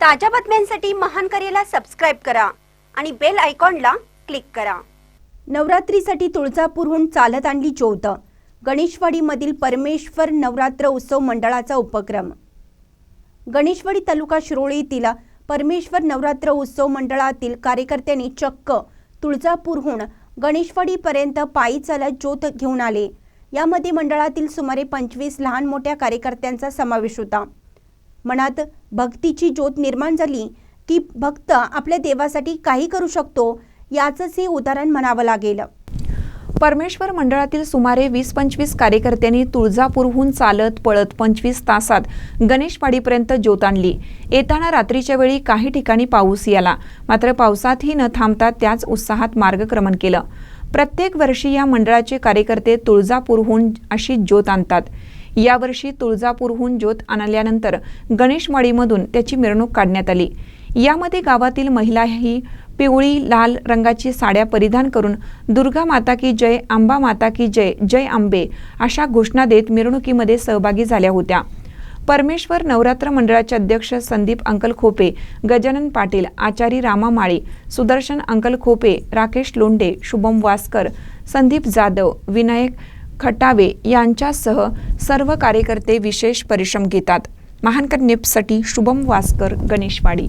ताज्या बातम्यांसाठी महान करेला सबस्क्राईब करा आणि बेल आयकॉनला क्लिक करा. नवरात्रीसाठी तुळजापूरहून चालत आणली ज्योत. गणेशवाडीमधील परमेश्वर नवरात्र उत्सव मंडळाचा उपक्रम. गणेशवाडी तालुका शिरोळीतील येथील परमेश्वर नवरात्र उत्सव मंडळातील कार्यकर्त्यांनी चक्क तुळजापूरहून गणेशवाडीपर्यंत पायी चालत ज्योत घेऊन आले. यामध्ये मंडळातील सुमारे पंचवीस लहान मोठ्या कार्यकर्त्यांचा समावेश होता. मनात भक्तीची ज्योत निर्माण झाली की भक्त आपल्या देवासाठी काही करू शकतो याचंच हे उदाहरण म्हणावं लागेल. परमेश्वर मंडळातील सुमारे वीस पंचवीस कार्यकर्त्यांनी तुळजापूरहून चालत पळत पंचवीस तासात गणेशवाडीपर्यंत ज्योत आणली. येताना रात्रीच्या वेळी काही ठिकाणी पाऊस याला. मात्र पावसातही न थांबता त्याच उत्साहात मार्गक्रमण केलं. प्रत्येक वर्षी या मंडळाचे कार्यकर्ते तुळजापूरहून अशी ज्योत आणतात. यावर्षी तुळजापूरहून ज्योत आणल्यानंतर गणेशवाडीमधून त्याची मिरवणूक काढण्यात आली. यामध्ये गावातील महिलाही पिवळी लाल रंगाची साड्या परिधान करून दुर्गा माता की जय आंबा माता की जय जय आंबे अशा घोषणा देत मिरवणुकीमध्ये सहभागी झाल्या होत्या. परमेश्वर नवरात्र मंडळाचे अध्यक्ष संदीप अंकल खोपे गजानन पाटील आचारी रामा माळी सुदर्शन अंकल खोपे राकेश लोंडे शुभम वासकर संदीप जाधव विनायक खटावे यांच्यासह सर्व कार्यकर्ते विशेष परिश्रम घेतात. महानकर नेपसाठी शुभम वासकर गणेशवाडी.